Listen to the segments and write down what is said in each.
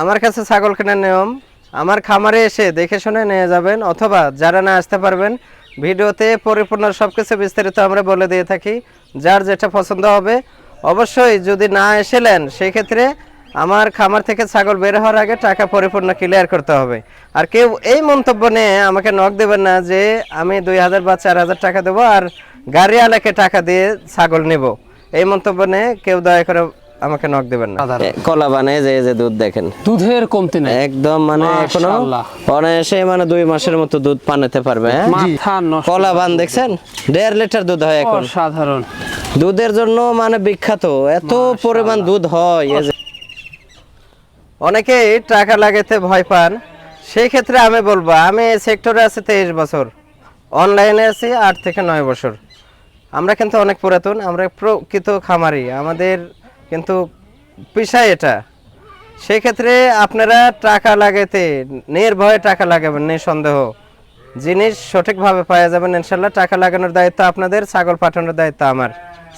আমার কাছে ছাগল কেনার নিয়ম। আমার খামারে এসে দেখে শুনে নিয়ে যাবেন অথবা যারা না আসতে পারবেন, ভিডিওতে পরিপূর্ণ সব কিছু বিস্তারিত আমরা বলে দিয়ে থাকি। যার যেটা পছন্দ হবে, অবশ্যই যদি না এসেলেন সেই ক্ষেত্রে আমার খামার থেকে ছাগল বের হওয়ার আগে টাকা পরিপূর্ণ ক্লিয়ার করতে হবে। আর কেউ এই মন্তব্য নিয়ে আমাকে নক দেবেন না যে, আমি দুই হাজার বা চার হাজার টাকা দেবো আর গাড়িওয়ালাকে টাকা দিয়ে ছাগল নেব। এই মন্তব্য নিয়ে কেউ দয়া করে আমাকে নক দেবেন না। কলা বানায় যে যে দুধ দেখেন। দুধের কমতি নাই। একদম মানে এখনও অনায়াসে মানে দুই মাসের মতো দুধ পানাতে পারবে হ্যাঁ? কলা বান দেখছেন? দেড় লিটার দুধ হয় এখন। অসাধারণ। দুধের জন্য মানে বিখ্যাত এত পরিমাণ দুধ হয় অনেকেই টাকা লাগাতে ভয় পান। সেই ক্ষেত্রে আমি বলব আমি এই সেক্টরে আছি তেইশ বছর। অনলাইনে আছি আট থেকে নয় বছর। আমরা কিন্তু অনেক পুরাতন আমরা প্রকৃত খামারি। আমাদের কিন্তু পেশা এটা। সেক্ষেত্রে আপনারা টাকা লাগাতে নির্ভয়ে টাকা লাগাবেন নিঃসন্দেহ। জিনিস সঠিকভাবে পাওয়া যাবেন, ইনশাল্লাহ টাকা লাগানোর দায়িত্ব আপনাদের, ছাগল পাঠানোর দায়িত্ব আমার।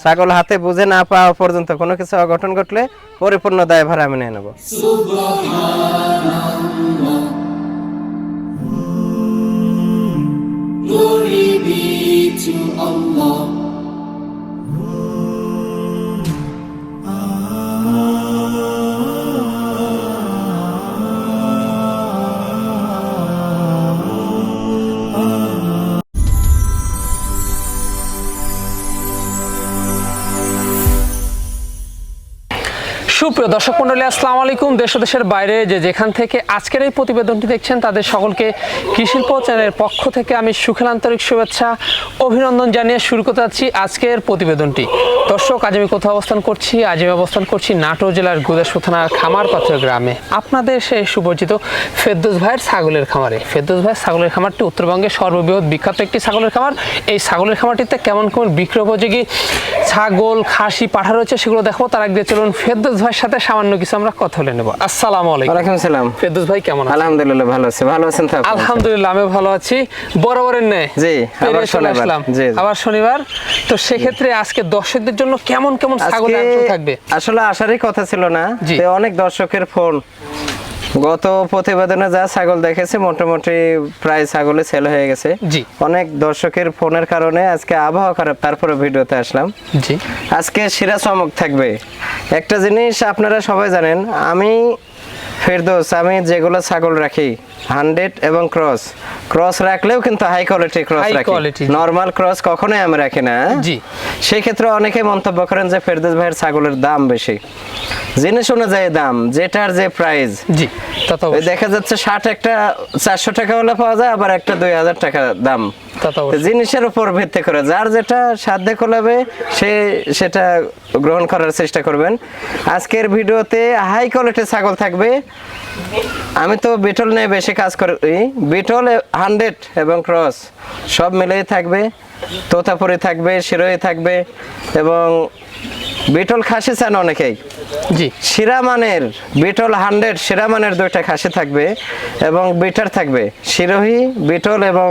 ছাগল হাতে বুঝে না পাওয়া পর্যন্ত কোনো কিছু অঘটন ঘটলে পরিপূর্ণ দায়ভার আমি নিয়ে নেব। Glory be to Allah. সুপ্রিয় দর্শক মন্ডলী আসসালামু আলাইকুম। দেশ দেশের বাইরে যে যেখান থেকে আজকের এই প্রতিবেদনটি দেখছেন, তাদের সকলকে কৃষিল্প চ্যানেলের পক্ষ থেকে আমি সুখের আন্তরিক শুভেচ্ছা, অভিনন্দন জানিয়ে শুরু করতে যাচ্ছি আজকের প্রতিবেদনটি। দর্শক, আজ আমি কোথাও অবস্থান করছি? আজ আমি অবস্থান করছি নাটোর জেলার গুদাসু থানার খামার পাথর গ্রামে। আপনাদের সেই সুপরিচিত ফেরদৌস ভাইয়ের ছাগলের খামারে। ফেরদৌস ভাইয়ের ছাগলের খামারটি উত্তরবঙ্গের সর্ববৃহৎ বিখ্যাত একটি ছাগলের খামার। এই ছাগলের খামারটিতে কেমন কেমন বিক্রয় উপযোগী ছাগল, খাসি, পাঠা রয়েছে সেগুলো দেখো তার আগে চলুন ফেরদৌস ভাইয়ের সাথে সামান্য কিছু আমরা কথা বলে নেব। আসসালামু আলাইকুম। ওয়ালাইকুম সালাম ফেরদৌস ভাই কেমন আছেন? আলহামদুলিল্লাহ ভালো আছি। ভালো আছেন তো আলহামদুলিল্লাহ আমি ভালো আছি। বরাবরের নেই জি, আবার শনিবার। জি। আবার শনিবার। তো সেক্ষেত্রে আজকে দর্শকদের জন্য কেমন কেমন আজকে থাকবে? আসলে আসারই কথা ছিল না। যে অনেক দর্শকের ফোন গত প্রতিবেদনে যা ছাগল দেখেছি মোটামুটি প্রায় ছাগলে সেল হয়ে গেছে। জি। অনেক দর্শকের ফোনের কারণে আজকে আবহাওয়া খারাপ তারপরে ভিডিওতে আসলাম। জি। আজকে সেরা চমক থাকবে। একটা জিনিস আপনারা সবাই জানেন আমি ফেরদোস আমি যেগুলো ছাগল রাখি হান্ড্রেড এবং ক্রস ক্রস রাখলেও কিন্তু হাই কোয়ালিটি ক্রস রাখি নর্মাল ক্রস কখনোই আমি রাখি না হ্যাঁ? জি। সেই ক্ষেত্রে অনেকে মন্তব্য করেন যে ফেরদৌস ভাইয়ের ছাগলের দাম বেশি জিনিস অনুযায়ী দাম যেটার যে প্রাইস জি। দেখা যাচ্ছে ষাট একটা চারশো টাকা হলে পাওয়া যায় আবার একটা দুই হাজার টাকা দাম। জিনিসের উপর ভিত্তি করে যার যেটা সাধ্যে কোলাবে সে সেটা গ্রহণ করার চেষ্টা করবেন আজকের ভিডিওতে হাই কোয়ালিটির ছাগল থাকবে আমি তো বেটল নিয়ে বেশি কাজ করি বিটল হান্ড্রেড এবং ক্রস সব মিলেই থাকবে। তোতাপুরি থাকবে শিরোই থাকবে এবং বিটল খাসি চান অনেকেই। জি। শিরামানের বিটল হান্ড্রেড শিরামানের দুইটা খাসি থাকবে এবং বিটার থাকবে। শিরোহী বিটল এবং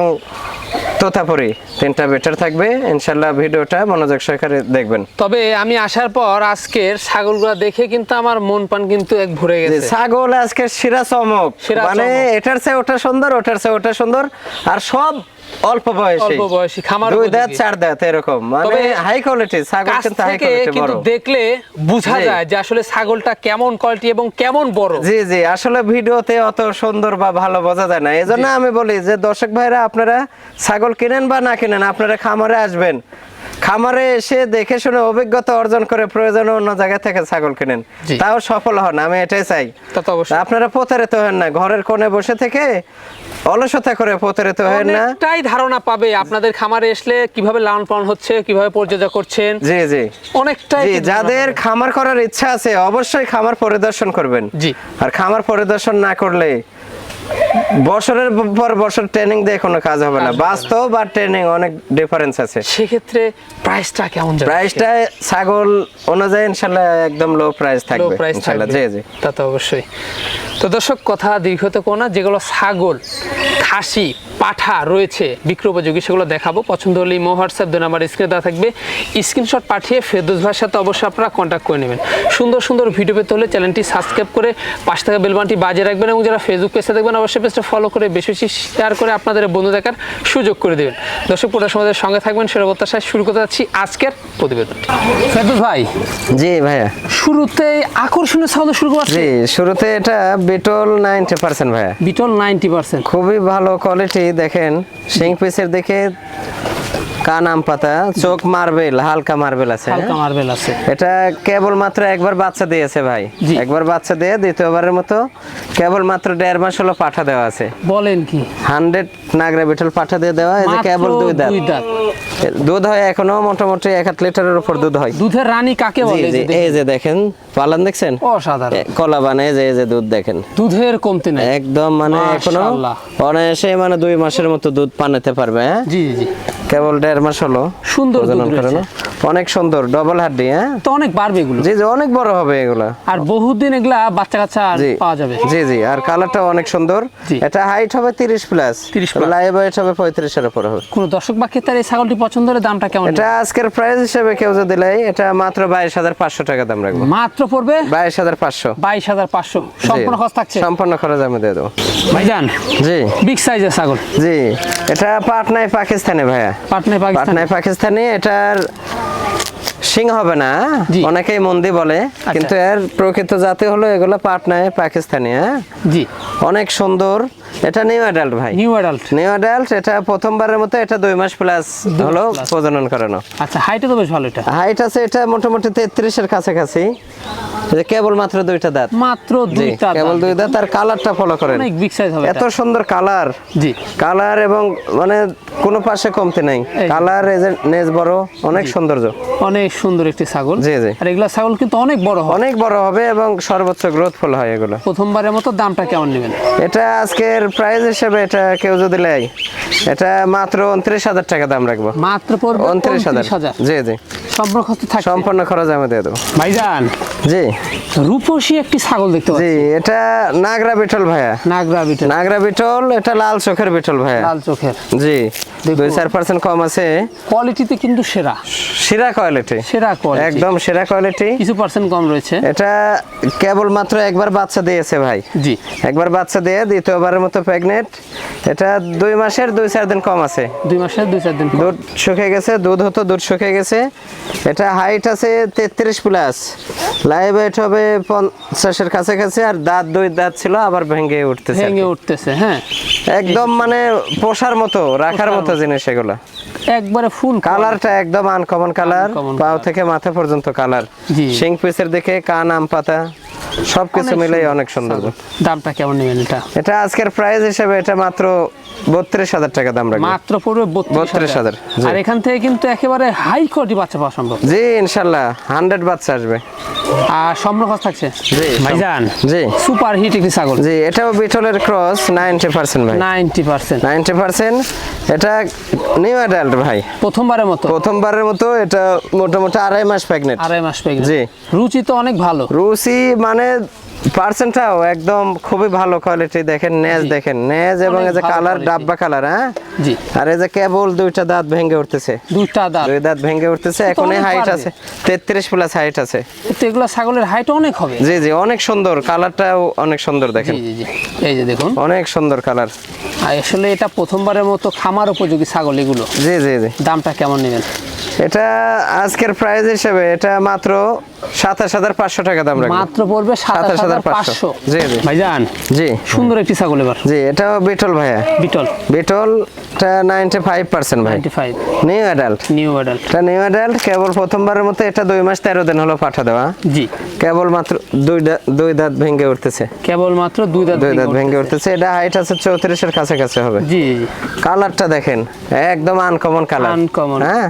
তোতাপুরি তিনটা বেটার থাকবে। ইনশাল্লাহ ভিডিওটা মনোযোগ সহকারে দেখবেন। তবে আমি আসার পর আজকের ছাগলগুলো দেখে কিন্তু আমার মন পান কিন্তু এক ভরে গেছে। ছাগল আজকে সেরা চমক। মানে। এটার চেয়ে ওটা সুন্দর ওটার চেয়ে ওটা সুন্দর। আর সব অল্প বয়সী। অল্প বয়সী, খামার দুই দাঁত চার দাঁত এরকম। মানে হাই কোয়ালিটি ছাগল কিন্তু হাই কোয়ালিটি বড় কিন্তু দেখলে বোঝা যায় যে আসলে ছাগলটা কেমন কোয়ালিটি এবং কেমন বড়। জি জি আসলে ভিডিওতে অত সুন্দর বা ভালো বোঝা যায় না। এই জন্য আমি বলি যে দর্শক ভাইরা আপনারা ছাগল কিনেন বা না কিনেন আপনারা খামারে আসবেন। খামারে এসে দেখে শুনে অভিজ্ঞতা অর্জন করে প্রয়োজনে অন্য জায়গা থেকে ছাগল কিনেন। তাও সফল হন আমি এটাই চাই। আপনারা প্রতারিত হেন না ঘরের কোণে বসে থেকে অলসতা করে প্রতারিত হেন না। অনেকটাই ধারণা পাবে আপনাদের খামারে আসলে কীভাবে লালন পালন হচ্ছে কীভাবে পরিচর্যা করছেন। জি জি। অনেকটাই জি যাদের খামার করার ইচ্ছা আছে অবশ্যই খামার পরিদর্শন করবেন। জি। আর খামার পরিদর্শন না করলে বছরের পর বছর ট্রেনিং দিয়ে কোনো কাজ হবে না। বাস্তব আর ট্রেনিং অনেক ডিফারেন্স আছে। সেক্ষেত্রে প্রাইসটা কেমন যাবে? প্রাইসটা ছাগল অনুযায়ী ইনশাল্লাহ একদম লো প্রাইস থাকবে থাকবে। জি জি। তা তো অবশ্যই। তো দর্শক কথা দীর্ঘত কোনো না যেগুলো ছাগল খাসি পাঠা রয়েছে বিক্রয় উপযোগী সেগুলো দেখাবো। পছন্দ হলে মো হোয়াটসঅ্যাপ দুই নাম্বার স্ক্রিনে দেওয়া থাকবে। স্ক্রিনশট পাঠিয়ে ফেরদৌস ভাইয়ের সাথে অবশ্যই আপনারা কন্ট্যাক্ট করে নেবেন। সুন্দর সুন্দর ভিডিও পেতে হলে চ্যানেলটি সাবস্ক্রাইব করে পাশ থাকা বেলবানটি বাজিয়ে রাখবেন এবং যারা ফেসবুক পেজে দেখবেন অবশ্যই পেজটা ফলো করে বেশি বেশি শেয়ার করে আপনাদের বন্ধু দেখার সুযোগ করে দেবেন। দর্শক পুরো সমাজের সঙ্গে থাকবেন সেটা প্রত্যাশায় শুরু করতে যাচ্ছি আজকের প্রতিবেদনটি। ফেরদৌস ভাই জি ভাইয়া। শুরুতে আকর্ষণীয় সাউন্ড শুরু করছি। জি শুরুতে এটা বিটল নাইনটি পার্সেন্ট ভাইয়া। বিটল নাইনটি পার্সেন্ট খুবই ভালো কোয়ালিটি দেখেন সিং পিসের দেখে পাতা? চোখ মার্বেল হালকা মার্বেল আছে হালকা মার্বেল আছে। এটা কেবল মাত্র একবার বাচ্চা দিয়েছে ভাই। একবার বাচ্চা দিয়ে দ্বিতীয়বারের মতো কেবল মাত্র দেড় মাস হলো পাঠা দেওয়া আছে। বলেন কি? হান্ড্রেড নাগরা বিটল পাঠা দিয়ে দেওয়া এই যে কেবল দুই দাঁত। দুই দাঁত। দুধ হয় এখনও মোটামুটি লিটারের উপর দুধ হয়। দুধের রানী কাকে বলে এই যে দেখেন পালান দেখছেন? অসাধারণ। কলা বানে যে এই যে দুধ দেখেন। দুধের কমতি নাই। একদম মানে এখনও। অনায়াসে মানে দুই মাসের মতো দুধ পানাতে পারবে হ্যাঁ? জি জি। কেবল দেড় মাস হলো সুন্দর অনেক সুন্দর ডবল হাড্ডি হ্যাঁ? তো অনেক বাড়বে এগুলো। জি জি অনেক বড় হবে এগুলা। আর বহুদিন এগুলা বাচ্চা কাচ্চা আর পাওয়া যাবে। জি জি আর কালারটা অনেক সুন্দর। এটা হাইট হবে তিরিশ প্লাস 30 plus। লাইভ ওয়েট হবে পঁয়ত্রিশের উপর হবে। কোন দর্শক বা ক্রেতার এই ছাগলটি পছন্দ হলে দামটা কেমন এটা আজকের প্রাইস হিসেবে কেউ যদি নেয় এটা মাত্র বাইশ হাজার পাঁচশো টাকা দাম রাখব। মাত্র পড়বে? বাইশ হাজার পাঁচশো। বাইশ হাজার পাঁচশো। সম্পূর্ণ খরচ থাকছে? সম্পূর্ণ খরচ আমি দিয়ে দেবো। ভাইজান জি। বিগ সাইজের ছাগল। জি। এটা পাটনায় পাকিস্তানে ভাইয়া। পাটনায় পাকিস্তান। পাটনায় পাকিস্তানি এটার সিং হবে না। অনেকেই মন্দি বলে কিন্তু এর প্রকৃত জাতি হলো এগুলো পাটনায় পাকিস্তানি হ্যাঁ? জি। অনেক সুন্দর। এটা নিউ অ্যাডাল্ট ভাই। নিউ অ্যাডাল্ট নিউ অ্যাডাল্ট এটা প্রথমবারের মতো এটা দুই মাস প্লাস হলো প্রজনন করানো। আচ্ছা হাইটে তো বেশ ভালো এটা? হাইট আছে এটা মোটামুটি তেত্রিশের কাছাকাছি। এই যে কেবল মাত্র দুইটা দাঁত। মাত্র দুইটা কেবল দুই দাঁত আর কালারটা ফলো করেন। অনেক বিগ সাইজ হবে এত সুন্দর কালার জি। কালার এবং মানে কোনো পাশে কমতে নাই। কালার নেজ বড় অনেক সৌন্দর্য। অনেক সুন্দর একটি ছাগল। জি, জি। আর এগুলা ছাগল কিন্তু অনেক বড় হয়। অনেক বড় হবে এবং সর্বোচ্চ গ্রোথ ফল হয় এগুলো। প্রথমবারের মতো দামটা কেমন নেবেন? এটা আজকের প্রাইস হিসেবে এটা কেউ যদি নেয় এটা মাত্র উনত্রিশ হাজার টাকা দাম রাখব। মাত্র পড়বে উনত্রিশ হাজার। জি জি। সম্পূর্ণ খরচ সম্পূর্ণ খরচ আমি দিয়ে দেবো। ভাইজান জি। রূপসী একটি ছাগল দেখতে পাচ্ছি। জি এটা নাগরা বিটল ভাইয়া। নাগরা বিটেল নাগরা বিটল এটা লাল চোখের বিটল ভাইয়া। লাল চোখের। জি দুই চার পার্সেন্ট কম আছে। কোয়ালিটিতে কিন্তু সেরা। সেরা কোয়ালিটি সেরা কোয়ালিটি একদম সেরা কোয়ালিটি কিছু পার্সেন্ট কম রয়েছে। এটা কেবল মাত্র একবার বাচ্চা দিয়েছে ভাই। জি। একবার বাচ্চা দিয়ে দ্বিতীয়বারের মতো প্রেগনেন্ট এটা দুই মাসের দুই চার দিন কম আছে। দুই মাসের দুই চার দিন। দুধ শুকিয়ে গেছে দুধ হতো দুধ শুকিয়ে গেছে। এটা হাইট আছে তেত্রিশ প্লাস লাইভ ওয়েট হবে পঞ্চাশের কাছাকাছি আর দাঁত দুই দাঁত ছিল আবার ভেঙে উঠতেছে ভেঙে উঠতেছে হ্যাঁ। একদম মানে পোষার মতো রাখার মতো জিনিস এগুলো। একবারে ফুল কালারটা একদম আনকমন কালার পাও থেকে মাথা পর্যন্ত কালার। শিং পিসের দিকে কান আম পাতা। সবকিছু মিলেই অনেক সুন্দর। দামটা কেমন নেবেন এটা? এটা আজকের প্রাইস হিসেবে এটা মাত্র বত্রিশ হাজার টাকা দাম রাখব। মাত্র বত্রিশ হাজার। আর এখান থেকে কিন্তু একেবারে হাই কোয়ালিটি বাচ্চা পাওয়া সম্ভব। জি ইনশাল্লাহ হান্ড্রেড বাচ্চা আসবে। আর থাকছে? জি ভাইজান জি। সুপার হিট একটি ছাগল। জি এটাও বিটলের ক্রস নাইনটি পার্সেন্ট ভাই। নাইনটি পার্সেন্ট নাইনটি পার্সেন্ট এটা নিউ অ্যাডাল্ট ভাই। প্রথমবারের মতো। প্রথমবারের মতো এটা মোটামুটি আড়াই মাস প্রেগনেন্ট আড়াই মাস পেয়ে জি। রুচি তো অনেক ভালো। রুচি মানে পার্সেন্টটাও একদম খুবই ভালো কোয়ালিটি দেখেন নেজ দেখেন নেজ এবং এই যে কালার ডাব্বা কালার হ্যাঁ? জি। আর এই যে কেবল দুইটা দাঁত ভেঙে উঠতেছে। দুইটা দাঁত। দুই দাঁত ভেঙে উঠতেছে অনেক হাইট আছে তেত্রিশ প্লাস হাইট আছে। তো এগুলো ছাগলের হাইট অনেক হবে। জি জি অনেক সুন্দর কালারটাও অনেক সুন্দর দেখেন। জি জি এই যে দেখুন। অনেক সুন্দর কালার আসলে এটা প্রথমবারের মতো খামার উপযোগী ছাগল এগুলো। জি জি জি। দামটা কেমন নেবেন? এটা আজকের প্রাইস হিসেবে এটা মাত্র সাতাশ হাজার পাঁচশো টাকা দাম রাখব। মাত্র পড়বে সাতাশ হাজার পাঁচশো। জি জি। ভাইজান জি। সুন্দর একটি ছাগল এবার। জি এটাও বিটল ভাইয়া। বিটল। বিটলটা নাইনটি ফাইভ পার্সেন্ট ভাই নিউ অ্যাডাল্ট নিউ অ্যাডাল্ট এটা নিউ অ্যাডাল্ট কেবল প্রথমবারের মতো এটা দুই মাস তেরো দিন হলো পাঠা দেওয়া। জি। কেবল মাত্র দুই দুই দাঁত ভেঙে উঠতেছে। কেবলমাত্র দুই দাঁত দুই দাঁত ভেঙে উঠতেছে। এটা হাইট আছে চৌত্রিশের কাছাকাছি হবে। জি কালারটা দেখেন একদম আনকমন কালার Uncommon। হ্যাঁ।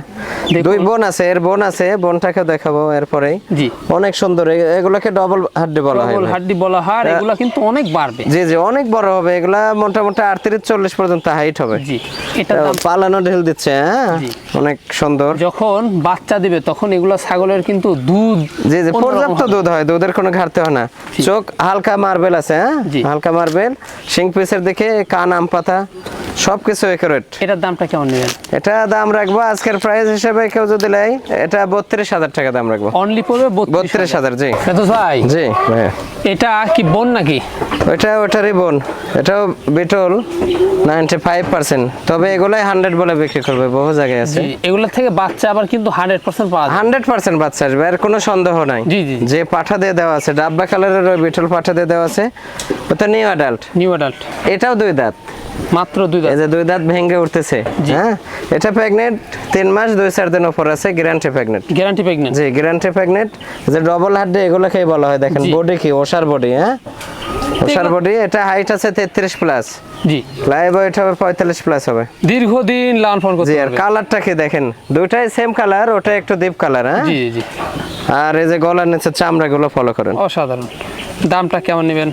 দুই বোন আছে এর বোন আছে বোনটাকে দেখাবো এরপরেই। জি। অনেক সুন্দর এগুলোকে ডবল হাড্ডি বলা হয় Double হাড্ডি বলা হয় এগুলা কিন্তু অনেক বাড়বে। জি জি অনেক বড় হবে এগুলা মোটামুটি আটত্রিশ চল্লিশ পর্যন্ত হাইট হবে। জি এটা পালানো ঢেল দিচ্ছে হ্যাঁ? অনেক সুন্দর। যখন বাচ্চা দিবে তখন এগুলা ছাগলের কিন্তু দুধ জি জি পর্যাপ্ত দুধ হয় দুধের কোনো ঘাটতি হয় না। চোখ হালকা মার্বেল আছে হ্যাঁ। হালকা মার্বেল শিং পিসের দিকে কান আম পাতা সবকিছু একুরেট এটার দামটা কেমন নেবেন? এটা দাম রাখব আজকের প্রাইস হিসেবে কেউ যদি নেয় এটা বত্রিশ হাজার টাকা দাম রাখব। অনলি পড়বে বত্রিশ হাজার। জি। ফেরদৌস ভাই? জি এটা কি বোন নাকি? ওটারই বোন। এটাও বিটল নাইনটি ফাইভ পার্সেন্ট তবে এগুলাই হান্ড্রেড বলে বিক্রি করবে বহু জায়গায় আছে। থেকে বাচ্চা আবার কিন্তু হান্ড্রেড পার্সেন্ট পাওয়া হান্ড্রেড পার্সেন্ট বাচ্চা আসবে আর কোনো সন্দেহ নাই। জি, জি। যে পাঠা দিয়ে দেওয়া আছে ডাব্বা কালারের ওই বিটল পাঠা দিয়ে দেওয়া আছে ওটা নিউ অ্যাডাল্ট নিউ অ্যাডাল্ট এটাও দুই দাঁত। মাত্র দুই দাঁত। এই যে দুই দাঁত ভেঙে উঠতেছে হ্যাঁ? এটা প্রেগনেন্ট তিন মাস দুই চার দিন উপর আছে গ্যারান্টি প্রেগনেন্ট গ্যারান্টি প্রেগনেন্ট জি গ্যারান্টি প্রেগনেন্ট যে ডবল হাড্ডি এগুলোকেই বলা হয় দেখেন বডি কি ওষার বডি হ্যাঁ? ওষার বডি এটা হাইট আছে তেত্রিশ প্লাস জি। লাইভ ওয়েট হবে পঁয়তাল্লিশ প্লাস হবে। দীর্ঘদিন লালন ফোন করতে জি আর কালারটা কি দেখেন? দুইটাই সেম কালার ওটা একটু ডিপ কালার হ্যাঁ? জি জি। আর এই যে গলার নিচে চামড়াগুলো ফলো করেন। অসাধারণ। দামটা কেমন নেবেন?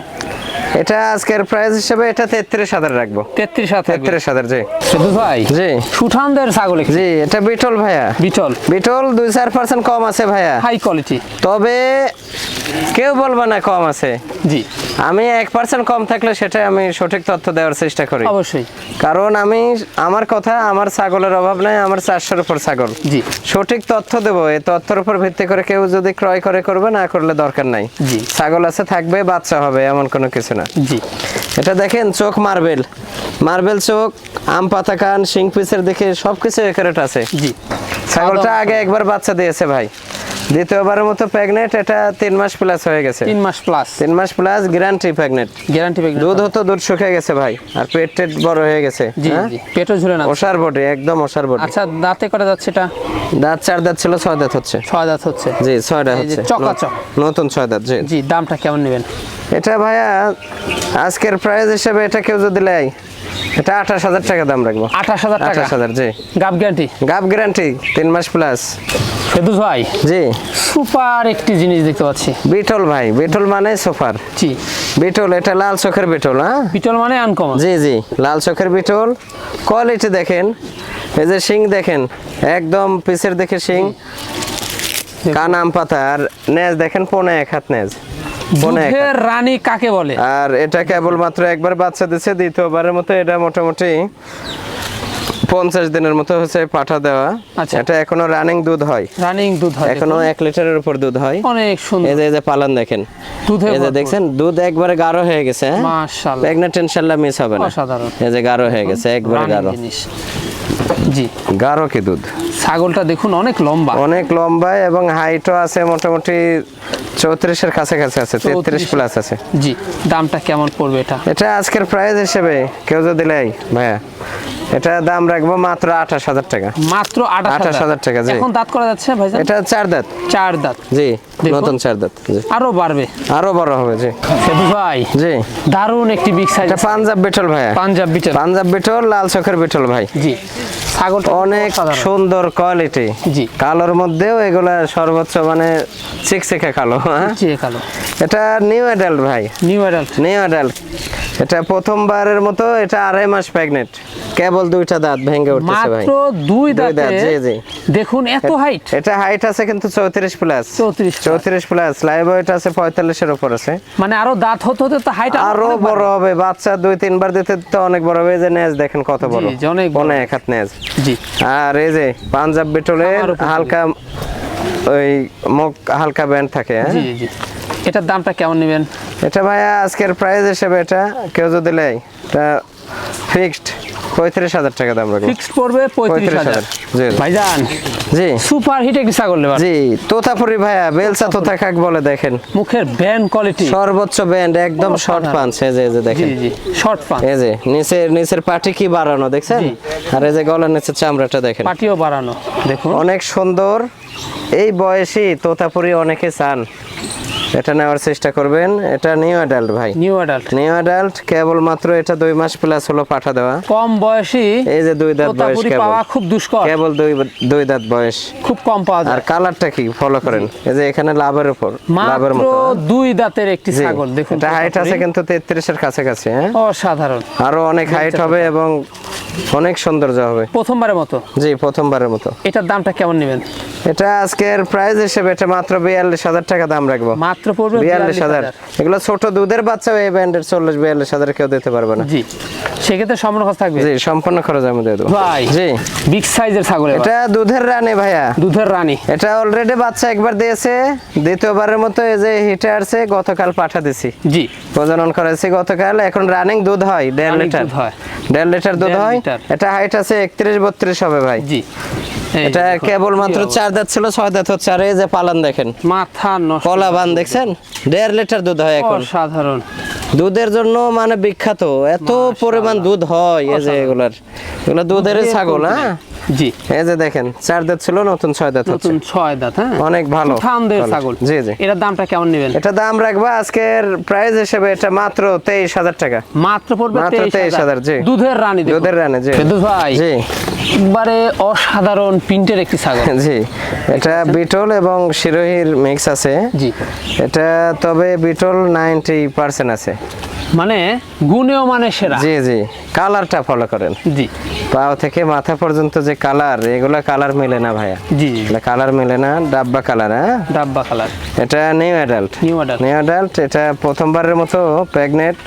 এটা আজকের প্রাইস হিসেবে এটা তেত্রিশ হাজার রাখব। তেত্রিশ হাজার থাকবে তেত্রিশ হাজার জি। ফেরদৌস ভাই? জি। সুঠামদের ছাগল জি এটা বিটল ভাইয়া। বিটল। বিটল দুই চার পার্সেন্ট কম আছে ভাইয়া। হাই কোয়ালিটি তবে কেউ বলবে না কম আছে। জি। আমি এক পার্সেন্ট কম থাকলে সেটা আমি সঠিক তথ্য দেওয়ার চেষ্টা করি। অবশ্যই। কারণ আমি আমার কথা আমার ছাগলের অভাব নাই আমার চারশোর উপর ছাগল। জি। সঠিক তথ্য দেবো এই তথ্যের উপর ভিত্তি করে কেউ যদি ক্রয় করে করবে না করলে দরকার নাই। জি। ছাগল আছে থাকবে বাচ্চা হবে এমন কোনো কিছু না। জি। এটা দেখেন চোখ মার্বেল। মার্বেল চোখ আম পাতা কান শিং পিসের দেখে সবকিছু একারেট আছে। জি। ছাগলটা আগে একবার বাচ্চা দিয়েছে ভাই। দ্বিতীয়বারের মতো প্রেগনেন্ট এটা তিন মাস প্লাস হয়ে গেছে। তিন মাস প্লাস তিন মাস plus guarantee pregnant guarantee pregnant দুধ হতো দুধ শুকিয়ে গেছে ভাই আর পেট টেট বড় হয়ে গেছে জি হ্যাঁ? জি পেটও ঝুলে না। ওষার বডি একদম ওষার বডি আচ্ছা দাঁতে করে যাচ্ছে এটা দাঁত চার দাঁত ছিল ছয় দাঁত হচ্ছে। ছয় দাঁত হচ্ছে। জি ছয়টা এই যে হচ্ছে। চকাচক। নতুন ছয় দাঁত জি। জি দামটা কেমন নেবেন? এটা ভাইয়া আজকের প্রাইস হিসেবে এটা কেউ যদি নেয় এটা আঠাশ হাজার টাকা দাম রাখব। আঠাশ হাজার টাকা? হাজার জি। গাব গ্যারান্টি গাব গ্যারান্টি তিন মাস প্লাস ফেরদৌস ভাই? জি। সুপার একটি জিনিস দেখতে পাচ্ছি। বিটল ভাই বিটল মানে সোফার জি। বিটল এটা লাল চোখের বিটল হ্যাঁ? বিটল মানে আনকমন জি জি লাল চোখের বিটল। কোয়ালিটি দেখেন এই যে শিং দেখেন একদম পিসের দেখে শিং। কান আম পাতা আর নেজ দেখেন পনে এক হাত নেজ। দুধের রানী কাকে বলে? আর এটা কেবলমাত্র একবার বাচ্চা দিছে দ্বিতীয়বারের মতো এটা মোটামুটি পঞ্চাশ দিনের মতো হচ্ছে পাঠা দেওয়া। আচ্ছা। এটা এখনও রানিং দুধ হয়। রানিং দুধ হয় এখনও এক লিটারের উপর দুধ হয়। অনেক এই যে এই যে পালন দেখেন। দুধে এই যে দেখছেন দুধ একবারে গাঢ় হয়ে গেছে হ্যাঁ? মাশাআল্লাহ। মিস হবে না। অসাধারণ। এই যে গাঢ় হয়ে গেছে একবারে গাঢ়। জি। গাঢ় কি দুধ? ছাগলটা দেখুন অনেক লম্বা। অনেক লম্বা এবং হাইটও আছে মোটামুটি চৌত্রিশের কাছাকাছি আছে তেত্রিশ প্লাস আছে। জি দামটা কেমন পড়বে এটা? এটা আজকের প্রাইস হিসেবে কেউ যদি নেয় ভাইয়া এটা দাম রাখব মাত্র আঠাশ হাজার টাকা। মাত্র আঠাশ হাজার। টাকা, জি। এখন দাঁত করা যাচ্ছে ভাইজান? এটা চার দাঁত। চার দাঁত। জি নতুন চার দাঁত জি। আরও বাড়বে। আরও বড় হবে জি। ভাই জি। দারুণ একটি বিগ সাইজ এটা পাঞ্জাব বিটল ভাইয়া। পাঞ্জাব বিটেল। পাঞ্জাব বিটল লাল চোখের বিটল ভাই। জি। ছাগলটা অনেক। সুন্দর কোয়ালিটি জি। কালোর মধ্যেও এগুলা সর্বোচ্চ মানে চিকচিকে কালো হ্যাঁ? কালো। এটা নিউ অ্যাডাল্ট ভাই। নিউ অ্যাডাল্ট নিউ অ্যাডাল্ট এটা প্রথমবারের মতো এটা আড়াই মাস প্রেগনেন্ট কেবল দুইটা দাঁত ভেঙে উঠতেছে ভাই। মাত্র দুই দাঁত, জি, জি। দেখুন এত হাইট এটা হাইট আছে কিন্তু চৌত্রিশ প্লাস 34 plus। চৌত্রিশ প্লাস লাইভ ওয়েট আছে পঁয়তাল্লিশের উপর আছে। মানে আরও দাঁত হতে হতে তো হাইট আরও বড়। হবে। বাচ্চা দুই তিনবার দিতে তো অনেক বড় হবে। যে নেজ দেখেন কত বড়। অনেক। পনে হাত নেজ। জি। আর এই যে পাঞ্জাব বিটলের হালকা ওই মুখ হালকা ব্যান্ড থাকে হ্যাঁ? জি জি এটার দামটা কেমন নেবেন? এটা ভাইয়া আজকের প্রাইস হিসেবে এটা কেউ যদি নেয় এটা ফিক্সড পঁয়ত্রিশ হাজার টাকা দাম রাখব। ফিক্সড পড়বে পঁয়ত্রিশ হাজার। জি। ভাইজান জি। সুপার হিট একটি ছাগল নেবার জি তোতাপুরি ভাইয়া বেলসা তোতা কাক বলে দেখেন। মুখের ব্যান কোয়ালিটি। সর্বোচ্চ ব্যান্ড একদম শর্ট। পাঞ্চ এই যে এই যে দেখেন। জি শর্ট পান এই যে নিচের নিচের পাটি কি বাড়ানো দেখছেন? আর এই যে গলার নিচের চামড়াটা দেখেন। পাটিও বাড়ানো। দেখুন। অনেক সুন্দর। এই বয়সী তোতাপুরি অনেকে চান। এটা নেওয়ার চেষ্টা করবেন। এটা নিউ অ্যাডাল্ট ভাই। নিউ অ্যাডাল্ট নিউ অ্যাডাল্ট কেবল মাত্র এটা দুই মাস প্লাস হলো পাঠা দেওয়া। কম বয়সী এই যে দুই দাঁত বয়স কেবল পাওয়া খুব দুষ্কর। কেবল দুই দুই দাঁত বয়স। খুব কম পাওয়া আর কালারটা কি? ফলো করেন। এই যে এখানে লাভের উপর লাভের মতো। দুই দাঁতের একটি ছাগল। দেখুন এটা হাইট আছে। কিন্তু তেত্রিশের কাছাকাছি হ্যাঁ? অসাধারণ। আরও অনেক হাইট হবে এবং অনেক সৌন্দর্য হবে। প্রথমবারের মতো? জি প্রথমবারের মতো। এটার দামটা কেমন নেবেন? এটা আজকের প্রাইস হিসেবে এটা মাত্র বিয়াল্লিশ হাজার টাকা দাম রাখব। মাত্র পড়বে বিয়াল্লিশ হাজার। এগুলো ছোট দুধের বাচ্চা এই ব্যান্ডের চল্লিশ বিয়াল্লিশ হাজার কেউ দিতে পারবে না। জি। সেক্ষেত্রে সম্পূর্ণ খরচ থাকবে? জি সম্পূর্ণ খরচ আমি দিয়ে দেবো। ভাই জি। বিগ সাইজের ছাগল এটা দুধের রানী ভাইয়া। দুধের রানী। এটা অলরেডি বাচ্চা একবার দিয়েছে। দ্বিতীয়বারের মতো এই যে হিটে আসছে গতকাল পাঠা দিছি। জি। প্রজনন করেছি গতকাল। এখন রানিং দুধ হয় দেড় লিটার দুধ হয়। দেড় লিটার দুধ হয়। লিটার। এটা হাইট আছে একত্রিশ বত্রিশ হবে ভাই। জি। এটা কেবলমাত্র কেবল মাত্র অবস্থা। চার দাঁত ছিল ছয় দাঁত হচ্ছে। আর এই যে পালান দেখেন মাথা নষ্ট। কলা বান দেখছেন? 1.5 লিটার দুধ হয় এখন। সাধারণ দুধের জন্য মানে বিখ্যাত। এত পরিমাণ দুধ হয় এই যে এগুলার। এগুলা দুধের ছাগল হ্যাঁ? জি। এই যে দেখেন চার দাঁত ছিল নতুন ছয় দাঁত হচ্ছে। নতুন ছয় দাঁত হ্যাঁ? অনেক ভালো ফার্মদের ছাগল। জি জি। এটার দামটা কেমন নেবেন? এটা দাম রাখবা আজকের প্রাইস হিসেবে এটা মাত্র তেইশ হাজার টাকা। মাত্র পড়বে 23,000 জি। দুধের রানী দুধের রানী জি। ফেরদৌস ভাই জি। একবারে অসাধারণ প্রিন্টের একটি ছাগল। জি। এটা বিটল এবং শিরোহির মিক্স আছে। জি। এটা তবে বিটল নাইনটি পার্সেন্ট আছে। মানে গুণেও মানে সেরা। জি জি। কালারটা ফলো করেন। জি। পাও থেকে মাথা পর্যন্ত যে কালার এগুলা কালার মেলে না ভাইয়া। জি কালার মেলে না ডাব্বা কালার হ্যাঁ? ডাব্বা কালার। এটা new adult new order new adult এটা প্রথমবারের মতো প্রেগনেন্ট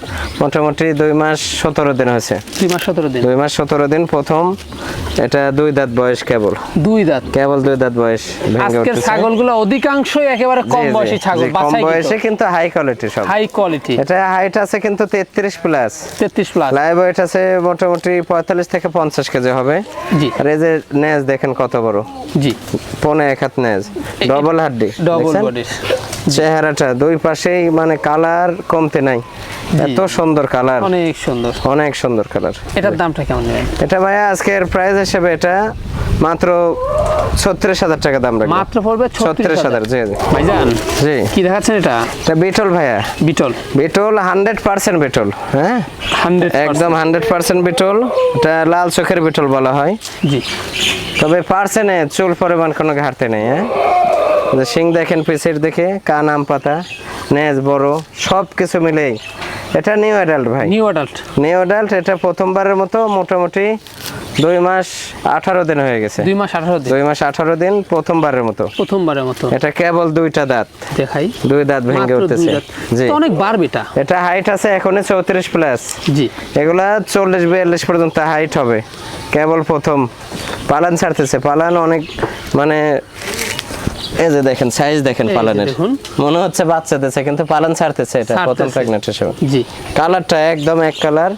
মোটামুটি দুই মাস সতেরো দিন হয়েছে। দুই মাস সতেরো দিন। দুই মাস সতেরো দিন প্রথম এটা দুই দাঁত বয়স কেবল। দুই দাঁত। কেবল দুই দাঁত বয়স ভেঙে আজকের ছাগলগুলো অধিকাংশই একেবারে কম বয়সী ছাগল কম বয়সে কিন্তু হাই কোয়ালিটি সব। হাই কোয়ালিটি এটা হাইট আছে কিন্তু তেত্রিশ প্লাস তেত্রিশ প্লাস লাইভ ওয়েট আছে মোটামুটি পঁয়তাল্লিশ থেকে পঞ্চাশ কেজি হবে। জি। আর এই যে নেজ দেখেন কত বড়। জি। পনে এক হাত নেজ। ডবল হাড্ডি ডবল দেখছেন? চেহারাটা দুই পাশেই মানে কালার কমতে নাই। এত সুন্দর কালার। অনেক সুন্দর। অনেক সুন্দর কালার। এটার দামটা কেমন নেবেন? এটা ভাইয়া আজকের প্রাইস হিসেবে এটা মাত্র ছত্রিশ হাজার টাকা দাম রাখব। মাত্র পড়বে ছত্রিশ হাজার। জি জি। ভাইজান জি। কি দেখাচ্ছেন এটা? এটা বিটল ভাইয়া। বিটল। বিটল হান্ড্রেড পার্সেন্ট বিটল হ্যাঁ? একদম হান্ড্রেড পার্সেন্ট বিটল। এটা লাল চোখের বিটল বলা হয়। জি। তবে পার্সেন্টে চুল পরিমাণ কোনো ঘাটতি নেই হ্যাঁ? শিং দেখেন পিসের দেখে কান আম পাতা নেজ বড় সব কিছু মিলেই। এটা নিউ অ্যাডাল্ট ভাই। নিউ অ্যাডাল্ট নিউ অ্যাডাল্ট এটা প্রথমবারের মতো মোটামুটি দুই মাস আঠারো দিন হয়ে গেছে। দুই মাস আঠারো দিন। দুই মাস আঠারো দিন প্রথমবারের মতো। প্রথমবারের মতো। এটা কেবল দুইটা দাঁত। দেখাই। দুই দাঁত ভেঙে উঠতেছে জি। তো অনেক বাড়বে এটা। এটা হাইট আছে এখনই চৌত্রিশ প্লাস জি। এগুলা চল্লিশ বিয়াল্লিশ পর্যন্ত হাইট হবে। কেবল প্রথম। পালান ছাড়তেছে। পালান অনেক মানে এই যে দেখেন সাইজ দেখেন পালনের। মনে হচ্ছে বাচ্চা দিচ্ছে কিন্তু পালন ছাড়তেছে এটা প্রথম ছাড়তেছে। প্রেগনেন্ট হিসেবে জি। কালারটা একদম এক কালার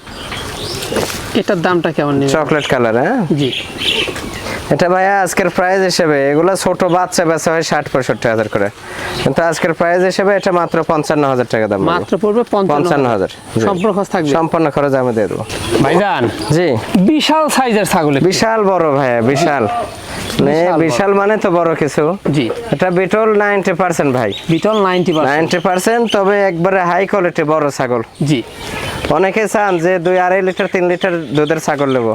এটার দামটা কেমন চকলেট কালার হ্যাঁ? জি। এটা ভাইয়া আজকের প্রাইস হিসেবে এগুলো ছোট বাচ্চা বেচা হয় ষাট পঁয়ষট্টি হাজার করে। কিন্তু আজকের প্রাইস হিসেবে এটা মাত্র পঞ্চান্ন হাজার টাকা দাম মাত্র পড়বে পঞ্চান্ন হাজার। সম্পূর্ণ খরচ থাকবে। সম্পূর্ণ খরচ আমি দিয়ে দেবো। ভাইজান জি। বিশাল সাইজের ছাগল বিশাল বড় ভাইয়া বিশাল। মানে বিশাল মানে তো বড় কিছু। জি। এটা বিটল নাইনটি পার্সেন্ট ভাই। Beetal ninety percent. Ninety percent তবে একবারে হাই কোয়ালিটি বড় ছাগল। জি। অনেকে চান যে দুই আড়াই লিটার তিন লিটার দুধের ছাগল নেব।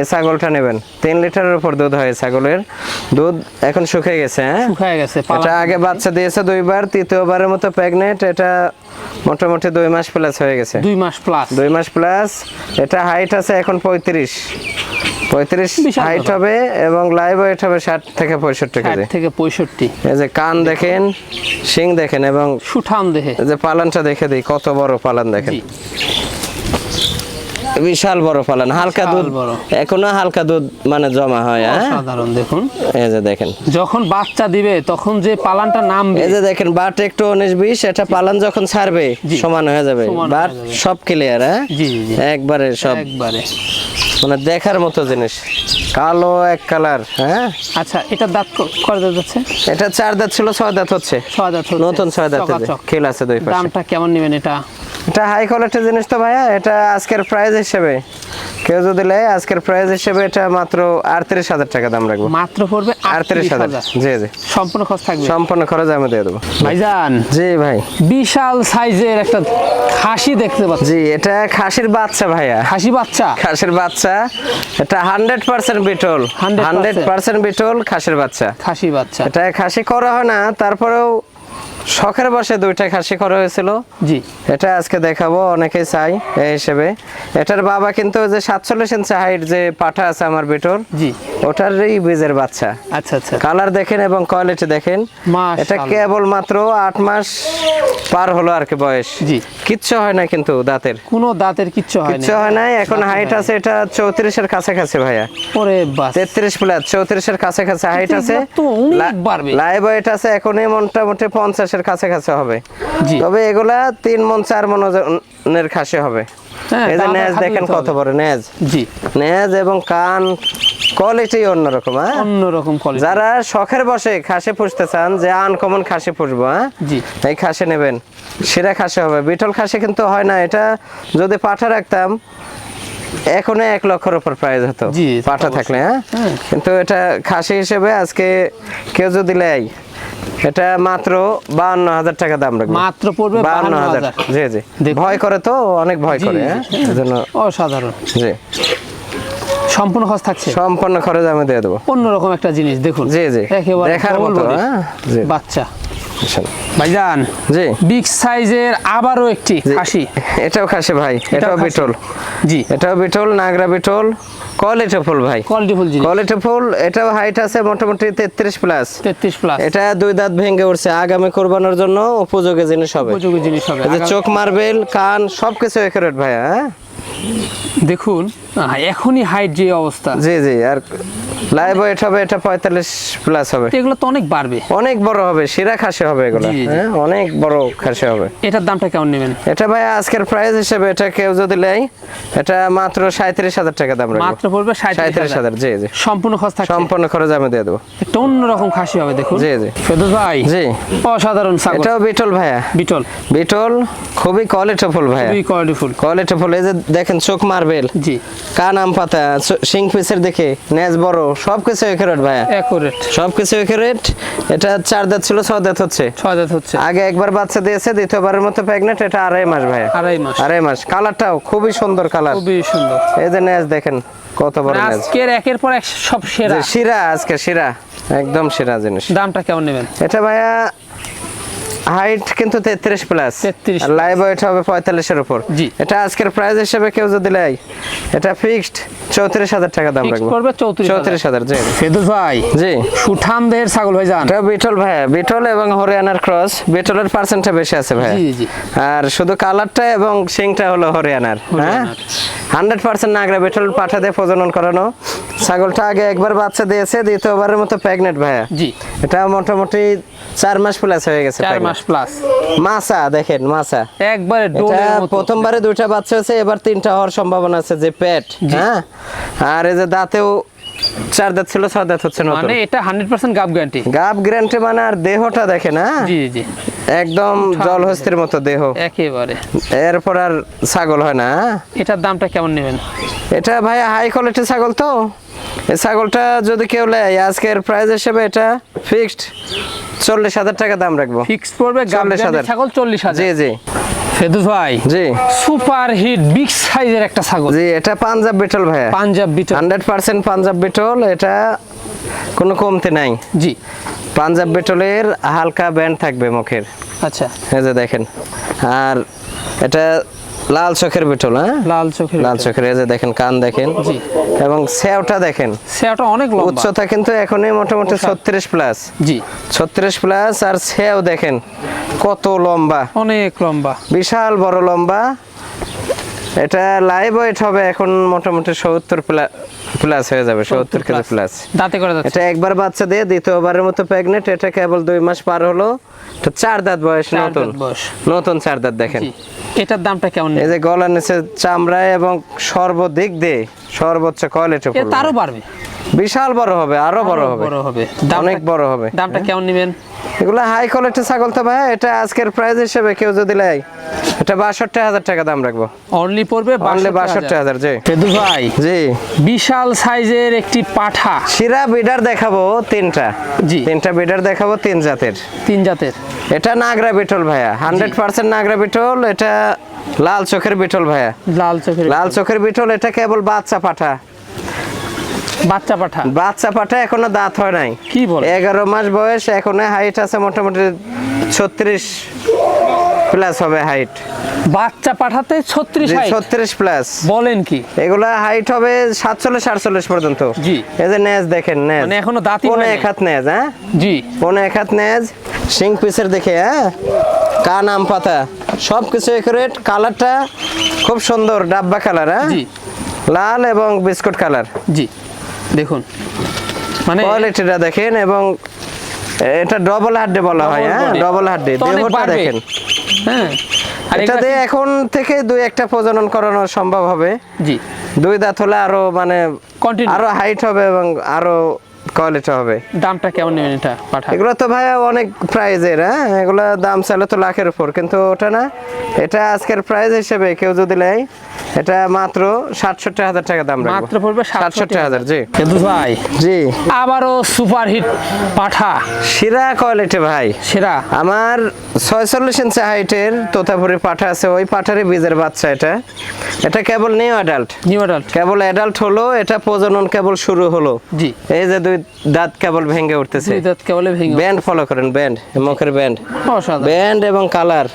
এই ছাগলটা নেবেন। তিন লিটারের উপর দুধ হয় ছাগলের। দুধ এখন শুকিয়ে গেছে হ্যাঁ? শুকায় গেছে এটা আগে বাচ্চা দিয়েছে দুইবার তৃতীয়বারের মতো প্রেগনেন্ট এটা মোটামুটি দুই মাস প্লাস হয়ে গেছে। দুই মাস প্লাস দুই মাস প্লাস এটা হাইট আছে এখন পঁয়ত্রিশ। পঁয়ত্রিশ হাইট হবে এবং লাইভ ওয়েট হবে ষাট থেকে পঁয়ষট্টি ষাট কেজি। থেকে পঁয়ষট্টি। এই যে কান দেখেন শিং দেখেন এবং সুঠাম এই যে পালানটা দেখে দিই কত বড় পালান দেখেন। বিশাল বড় পালান হালকা দুধ এখনও হালকা দুধ মানে জমা হয় হ্যাঁ? অসাধারণ দেখুন। এই যে দেখেন। যখন বাচ্চা দিবে তখন যে পালানটা নামবে। এই যে দেখেন বাট একটু উনিশ বিশ এটা পালান যখন ছাড়বে সমান হয়ে যাবে। বাট সব ক্লিয়ার হ্যাঁ? একবারে সব। একবারে। মানে দেখার মতো জিনিস। কালো এক কালার হ্যাঁ? আচ্ছা এটা দাঁত ক- করে দাঁত যাচ্ছে এটা চার দাঁত ছিল ছয় দাঁত হচ্ছে। ছয় দাঁত নতুন ছয় দাঁত। খেল আছে দুই পাশে। দামটা কেমন নেবেন এটা? এটা হাই কোয়ালিটির জিনিস তো ভাইয়া এটা আজকের প্রাইস হিসেবে। কেউ যদি নেয় আজকের প্রাইস হিসেবে এটা মাত্র আটত্রিশ হাজার টাকা দাম রাখব। মাত্র পড়বে আটত্রিশ হাজার। জি জি। সম্পূর্ণ খরচ থাকবে। সম্পূর্ণ খরচ আমি দিয়ে দেবো। ভাইজান। জি ভাই। বিশাল সাইজের একটা খাসি দেখতে পাচ্ছি। জি এটা খাসির বাচ্চা ভাইয়া। খাসি বাচ্চা? খাসির বাচ্চা। এটা hundred percent Beetal. 100% hundred percent Beetal খাসির বাচ্চা। খাসি বাচ্চা। এটা খাসি করা হয় না তারপরেও শখের বসে দুইটা খাসি করা হয়েছিল। জি। এটা আজকে দেখাবো অনেকেই চাই এই হিসেবে। এটার বাবা কিন্তু যে সাতচল্লিশ ইঞ্চি হাইট যে পাঠা আছে আমার বিটর জি। ওটারই বীজের বাচ্চা। আচ্ছা আচ্ছা। কালার দেখেন এবং কোয়ালিটি দেখেন। এটা কেবল মাত্র আট মাস পার হলো আর কি বয়স। জি। কিচ্ছু হয় না কিন্তু দাঁতের। কোনো দাঁতের কিচ্ছু হয় না কিচ্ছু হয় নাই এখন হাইট আছে এটা চৌত্রিশের কাছাকাছি ভাইয়া। ওরে বাস। তেত্রিশ প্লাস চৌত্রিশের কাছাকাছি হাইট আছে। অনেক। লাইভ ওয়েট আছে এখনই মোটামুটি পঞ্চাশের কাছাকাছি হবে। জি। তবে এগুলা তিন মন চার মন খাসি হবে। হ্যাঁ, এই যে নেজ দেখেন কত। বড় নেজ। জি। নেজ এবং কান কোয়ালিটি অন্যরকম হ্যাঁ? অন্যরকম কোয়ালিটি যারা শখের বসে খাসি পুষতে চান যে আনকমন খাসি পুষবো হ্যাঁ? জি। এই খাসি নেবেন। সেরা খাসি হবে। বিটল খাসি কিন্তু হয় না। এটা যদি পাঠা রাখতাম এখন এক লক্ষের উপর প্রাইস হতো পাঠা থাকলে হ্যাঁ? হ্যাঁ। কিন্তু এটা খাসি হিসেবে আজকে কেউ যদি নেয় এটা মাত্র বাহান্ন হাজার টাকা দাম রাখবে। মাত্র পড়বে বাহান্ন হাজার। জি জি। ভয় করে তো অনেক ভয় করে হ্যাঁ? অসাধারণ। জি। সম্পূর্ণ খরচ থাকছে? সম্পূর্ণ খরচ আমি দিয়ে দেবো। অন্যরকম একটা জিনিস দেখুন। জি, জি। একেবারে দেখার মতো, হ্যাঁ? বাচ্চা। ভাইজান জি। বিগ সাইজের আবারও একটি খাসি। এটাও খাসি ভাই এটাও। বিটল। জি। এটাও বিটল নাগরা বিটল কোয়ালিটি ফুল ভাই। কোয়ালিটি ফুল জিনিস। কোয়ালিটি ফুল এটাও হাইট আছে মোটামুটি তেত্রিশ প্লাস তেত্রিশ প্লাস এটা দুই দাঁত ভেঙে উঠছে। আগামী কোরবানোর জন্য উপযোগী জিনিস হবে। উপযোগী জিনিস হবে। চোখ মার্বেল কান সবকিছু একুরেট ভাইয়া হ্যাঁ? দেখুন এখনই হাইট যে অবস্থা। জি জি আর লাইভ ওয়েট হবে এটা পঁয়তাল্লিশ প্লাস হবে। এগুলো তো অনেক বাড়বে। অনেক বড় হবে শিরা খাসি হবে এগুলো। হ্যাঁ অনেক বড় খাসি হবে। এটার দামটা কেমন নেবেন? এটা ভাই আজকের প্রাইস হিসেবে এটা কেউ যদি নেয় এটা মাত্র সাঁত্রিশ হাজার টাকা দাম রাখব। মাত্র পড়বে সাঁত্রিশ সাঁত্রিশ হাজার জি জি। সম্পূর্ণ খরচ থাকছে। সম্পূর্ণ খরচ আমি দিয়ে দেবো। একটা অন্যরকম খাসি হবে দেখুন। জি, জি। ফেদুস ভাই জি। অসাধারণ ছাগল। এটাও বিটল ভাইয়া। বিটল। বিটল খুবই কোয়ালিটি ফুল ভাইয়া। খুবই কোয়ালিটি ফুল। কোয়ালিটি ফুল এই যে দেখেন চোখ মার্বেল। জি। কান আম পাতা সিং পিসের দেখে নেজ বড় সবকিছু একুরেট ভাইয়া। অ্যাকুরেট সবকিছু একুরেট এটা চার দাঁত ছিল ছয় দাঁত হচ্ছে। ছয় দাঁত হচ্ছে। আগে একবার বাচ্চা দিয়েছে দ্বিতীয়বারের মতো প্রেগনেন্ট এটা আড়াই মাস ভাইয়া। আড়াই মাস। আড়াই মাস। কালারটাও খুবই সুন্দর কালার। খুবই সুন্দর। এই যে নেজ দেখেন কত বড় নেজ। আজকের একের পর এক সব সেরা। শিরা আজকে শিরা একদম শিরা জিনিস। দামটা কেমন নেবেন? এটা ভাইয়া হাইট কিন্তু তেত্রিশ প্লাস 33 আর লাইভ ওয়েট হবে পঁয়তাল্লিশের উপর। জি। এটা আজকের প্রাইস হিসেবে কেউ যদি নেয় এটা ফিক্সড চৌত্রিশ হাজার টাকা দাম রাখব। করবে 34,000 চৌত্রিশ হাজার জি। ফেদুস ভাই জি। সুঠাম দেহের ছাগল ভাই যান এটা বিটল ভাইয়া বিটল এবং হরিয়ানার ক্রস বিটলের পার্সেন্টটা বেশি আছে ভাই জি, জি। আর শুধু কালারটা এবং সিংটা হলো হরিয়ানার হ্যাঁ? হরিয়ানার। হান্ড্রেড পার্সেন্ট নাগরা বিটল পাঠা দিয়ে প্রজনন করানো। ছাগলটা আগে একবার বাচ্চা দিয়েছে দ্বিতীয়বারের মতো প্রেগনেন্ট ভাইয়া। জি। এটা মোটামুটি চার মাস প্লাস হয়ে গেছে চার মাস প্লাস মাসা দেখেন মাসা একবারে প্রথমবারে দুইটা বাচ্চা হয়েছে এবার তিনটা হওয়ার সম্ভাবনা আছে যে পেট হ্যাঁ? আর এই যে দাঁতেও চার দাঁত ছিল ছয় দাঁত হচ্ছে নতুন। মানে এটা হান্ড্রেড পার্সেন্ট গাব গ্যারান্টি গাব গ্যারান্টি মানে আর দেহটা দেখেন হ্যাঁ জি জি। একদম জলহস্তির মতো দেহ। একেবারে। এরপর আর ছাগল হয় না হ্যাঁ? এটার দামটা কেমন নেবেন? এটা ভাই হাই কোয়ালিটি ছাগল তো। এই ছাগলটা যদি কেউ নেয় আজকের প্রাইস হিসেবে এটা ফিক্সড চল্লিশ হাজার টাকা দাম রাখব। ফিক্স পড়বে 40,000 গ্যারান্টি ছাগল চল্লিশ জি হাজার জি। ফেদুস ভাই জি। সুপার হিট বিগ সাইজের একটা ছাগল। জি এটা পাঞ্জাব বিটল ভাইয়া। পাঞ্জাব বিটল। হান্ড্রেড পার্সেন্ট পাঞ্জাব বিটল এটা কোনো কমতি নাই। জি। পাঞ্জাব বিটলের হালকা ব্যান্ড থাকবে মুখের। আচ্ছা। এই যে দেখেন আর এটা লাল চোখের বিটল হ্যাঁ? লাল চোখের লাল চোখের এই যে দেখেন কান দেখেন জি। এবং সেওটা দেখেন। সেওটা অনেক লম্বা। উচ্চতা কিন্তু এখনই মোটামুটি পোশাক। ছত্রিশ প্লাস। জি। ছত্রিশ প্লাস আর সেও দেখেন কত লম্বা। অনেক লম্বা। বিশাল বড় লম্বা। এটা লাইভ ওয়েট হবে এখন মোটামুটি সত্তর প্লাস হয়ে যাবে সত্তর কেজি প্লাস দাঁতে করে এটা একবার বাচ্চা দিয়ে দ্বিতীয়বারের মতো প্রেগনেন্ট এটা কেবল দুই মাস পার হলো। তো চার দাঁত বয়স নতুন। নতুন চার দাঁত দেখেন। এটার দামটা কেমন? এই যে গলার নিচে চামড়ায় এবং সর্বদিক দিয়ে সর্বোচ্চ কোয়ালিটি তারও বাড়বে? বিশাল বড় হবে আরও বড় হবে। বড় হবে। অনেক বড় হবে দামটা কেমন নেবেন? এগুলো হাই কোয়ালিটি ছাগল তো ভাই এটা আজকের প্রাইস হিসেবে কেউ যদি নেয় এটা বাষট্টি হাজার টাকা দাম রাখব। অনলি পড়বে 62,000 বাষট্টি হাজার। জি। ফেদু ভাই জি। বিশাল সাইজের একটি পাঠা। শিরা বিডার দেখাবো তিনটা। জি। তিনটা বিডার দেখাবো তিন জাতের। তিন জাতের। এটা নাগরা বিটল ভাইয়া হান্ড্রেড পার্সেন্ট নাগরা বিটল এটা লাল চোখের বিটল ভাইয়া। লাল চোখের লাল চোখের বিটল এটা কেবল বাচ্চা পাঠা। বাচ্চা পাঠা? বাচ্চা পাঠা এখনও দাঁত হয় নাই। কি বলে? এগারো মাস বয়স এখনও হাইট আছে মোটামুটি ছত্রিশ প্লাস হবে হাইট বাচ্চা পাঠাতে ছত্রিশ ছত্রিশ প্লাস বলেন কি? এগুলা হাইট হবে সাতচল্লিশ আটচল্লিশ পর্যন্ত। জি। এই যে নেজ দেখেন নেজ। মানে এখনও দাঁতই কোন এক হাত নেজ হ্যাঁ? জি। কোন এক হাত নেজ সিং পিসের দেখে হ্যাঁ? কান আম পাতা সব কিছু একুরেট কালারটা খুব সুন্দর ডাব্বা কালার হ্যাঁ? জি। লাল এবং বিস্কুট কালার। জি। দেখুন। মানে কোয়ালিটিটা দেখেন এবং এটা ডবল হাড্ডি বলা হয় হ্যাঁ। ডবল হাড্ডি দেহটা দেখেন। হ্যাঁ। এটা দিয়ে এখন থেকে দুই একটা প্রজনন করানো সম্ভব হবে। জি। দুই দাঁত হলে আরও মানে আরও হাইট হবে এবং আরও কোয়ালিটি হবে। দামটা কেমন নেবেন এটা পাঠা? এগুলো তো ভাইয়া অনেক প্রাইজের হ্যাঁ? এগুলো দাম চাইলে তো লাখের উপর কিন্তু ওটা না এটা আজকের প্রাইজ হিসেবে কেউ যদি নেয় এটা মাত্র সাতষট্টি হাজার টাকা দাম মাত্র পড়বে সাতষট্টি হাজার। জি। কিন্তু ভাই জি। আবারও সুপার হিট পাঠা। শিরা কোয়ালিটি ভাই। সেরা। আমার ছয়চল্লিশ ইঞ্চি হাইটের তোতাপুরি পাঠা আছে ওই পাঠারই বীজের বাচ্চা এটা। এটা কেবল নিউ অ্যাডাল্ট নিউ অ্যাডাল্ট কেবল অ্যাডাল্ট হলো এটা প্রজনন কেবল শুরু হলো। জি। এই যে দুই দাঁত কেবল ভেঙে উঠতেছে। দুই দাঁত কেবলে ভেঙে ব্যান্ড ফলো করেন ব্যান্ড মুখের ব্যান্ড ব্যান্ড এবং কালার।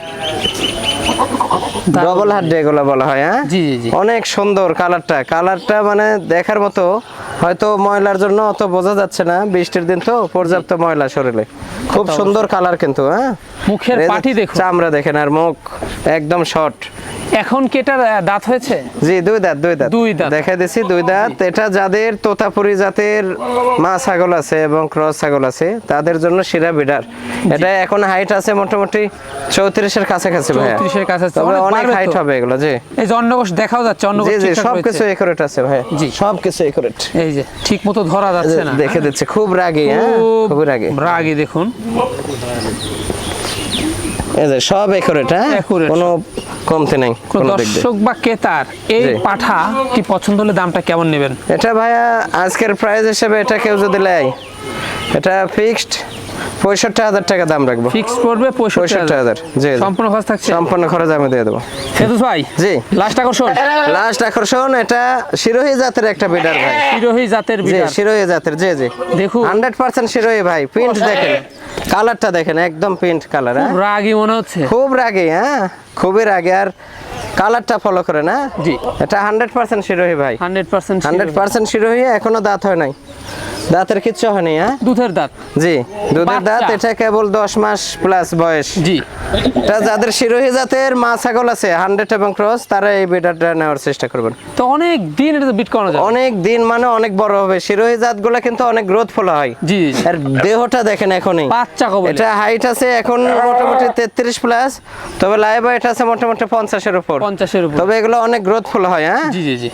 ডবল হাত এগুলো বলা হয় হ্যাঁ? জি, জি, জি। অনেক সুন্দর কালারটা। কালারটা মানে দেখার মতো হয়তো ময়লার জন্য অত বোঝা যাচ্ছে না বৃষ্টির দিন তো পর্যাপ্ত ময়লা শরীরে। খুব সুন্দর কালার কিন্তু হ্যাঁ? মুখের পাটি দেখুন। চামড়া দেখেন আর মুখ একদম শর্ট এখন কি এটার দাঁত হয়েছে? জি দুই দাঁত দুই দাঁত। দুই দাঁত। দেখা দিছি দুই দাঁত। এটা যাদের তোতাপুরি জাতের মা ছাগল আছে এবং ক্রস ছাগল আছে তাদের জন্য শিরা বিডার এটা এখন হাইট আছে মোটামুটি চৌত্রিশের কাছাকাছি 34 এর কাছাকাছি। অনেক হাইট হবে এগুলো জি। এই যে অন্নকোষ দেখাও যাচ্ছে অন্নকোষ জি জি ঠিকঠাক সব রয়েছে। একুরেট আছে ভাই। জি। সব কিছু একুরেট এই যে ঠিক মতো ধরা যাচ্ছে না দেখে দিচ্ছে খুব রাগী হ্যাঁ? খুব রাগী। রাগি দেখুন। এই যে সব একুরেট হ্যাঁ? কোনো কমতে নেই দর্শক বা ক্রেতার এই জি। পাঠা কি পছন্দ হলে দামটা কেমন নেবেন? এটা ভাইয়া আজকের প্রাইস হিসেবে এটা কেউ যদি নেয় এটা ফিক্সড পঁয়ষট্টি হাজার টাকা দাম রাখব। ফিক্স পড়বে পঁয়ষট্টি হাজার। জি। সম্পূর্ণ খরচ থাকছে? সম্পূর্ণ খরচ আমি দিয়ে দেবো। ফেদুস ভাই জি। লাস্ট আকর্ষণ। লাস্ট আকর্ষণ এটা শিরোহী জাতের একটা বিডার ভাই। শিরোহী জাতের জি বিড়াল শিরোহী জাতের জি জি। দেখুন। হান্ড্রেড পার্সেন্ট শিরোহী ভাই প্রিন্ট দেখেন। কালারটা দেখেন একদম প্রিন্ট কালার হ্যাঁ? রাগি মনে হচ্ছে। খুব রাগে হ্যাঁ? খুবই রাগে আর কালারটা ফলো করে না? জি। এটা হান্ড্রেড পার্সেন্ট শিরোহী ভাই। Hundred percent hundred percent Sirohi এখনও দাঁত হয় নাই। দাঁতের কিচ্ছু হয়নি হ্যাঁ? দুধের দাঁত। জি দুধের দাঁত এটা কেবল দশ মাস প্লাস বয়স। জি। এটা যাদের শিরোহী জাতের মা ছাগল আছে হান্ড্রেড এবং ক্রস তারা এই বিডারটা নেওয়ার চেষ্টা করবেন। তো অনেক দিন এটা বিট করানো যায় অনেক দিন মানে অনেক বড় হবে। শিরোহী জাতগুলো কিন্তু অনেক গ্রোথ ফলো হয়। জি। আর দেহটা দেখেন এখনই। বাচ্চা কবলে। এটা হাইট আছে এখন মোটামুটি তেত্রিশ প্লাস তবে লাইভ হাইট আছে মোটামুটি পঞ্চাশের উপর। পঞ্চাশের উপর। তবে এগুলো অনেক গ্রোথ ফুল হয় হ্যাঁ? জি জি জি।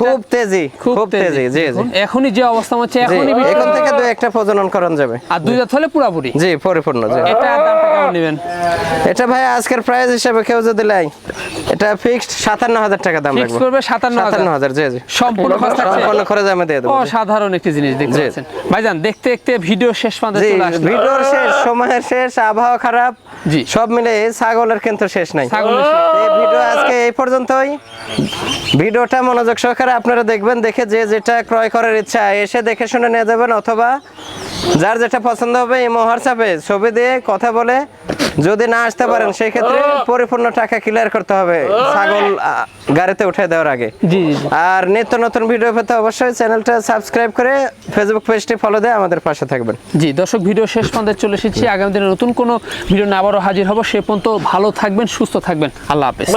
খুব তেজি খুব খুব তেজি। জি জি। এখনই যে অবস্থা হচ্ছে এখনই এখন থেকে দু একটা প্রজনন করানো যাবে। আর দুই দাঁত হলে পুরাপুরি জি পরিপূর্ণ জি। এটা দামটা কেমন নেবেন? এটা ভাই আজকের প্রাইস হিসেবে কেউ যদি লাই এটা ফিক্সড সাতান্ন হাজার টাকা দাম ফিক্স করবে সাতান্ন সাতান্ন হাজার হাজার জি জি। সম্পূর্ণ খরচ? সম্পূর্ণ খরচ আমি দিয়ে দেবো। অসাধারণ একটি জিনিস দেখতে। পাচ্ছেন। ভাইজান দেখতে দেখতে ভিডিও শেষ পর্যন্ত চলে আসলো। ভিডিওর শেষ সময়ের শেষ আবহাওয়া খারাপ। জি। সব মিলে ছাগলের কিন্তু শেষ নাই। ভিডিও আজকে এই পর্যন্তই। ভিডিওটা মনোযোগ সহকারে আপনারা দেখবেন দেখে যে যেটা ক্রয় করার ইচ্ছা এসে দেখে শুনে নিয়ে যাবেন অথবা যার যেটা পছন্দ হবে এই হোয়াটসঅ্যাপে ছবি দিয়ে কথা বলে যদি না আসতে পারেন সেই ক্ষেত্রে পরিপূর্ণ টাকা ক্লিয়ার করতে হবে ছাগল গাড়িতে উঠে দেওয়ার আগে। জি জি জি। আর নিত্য নতুন ভিডিও পেতে অবশ্যই চ্যানেলটা সাবস্ক্রাইব করে ফেসবুক পেজটি ফলো দিয়ে আমাদের পাশে থাকবেন। জি দর্শক ভিডিও শেষ পর্যন্ত চলে এসেছি। আগামী দিনে নতুন কোনো ভিডিও না আবারও হাজির হব। সে পর্যন্ত ভালো থাকবেন সুস্থ থাকবেন। আল্লাহ হাফেজ।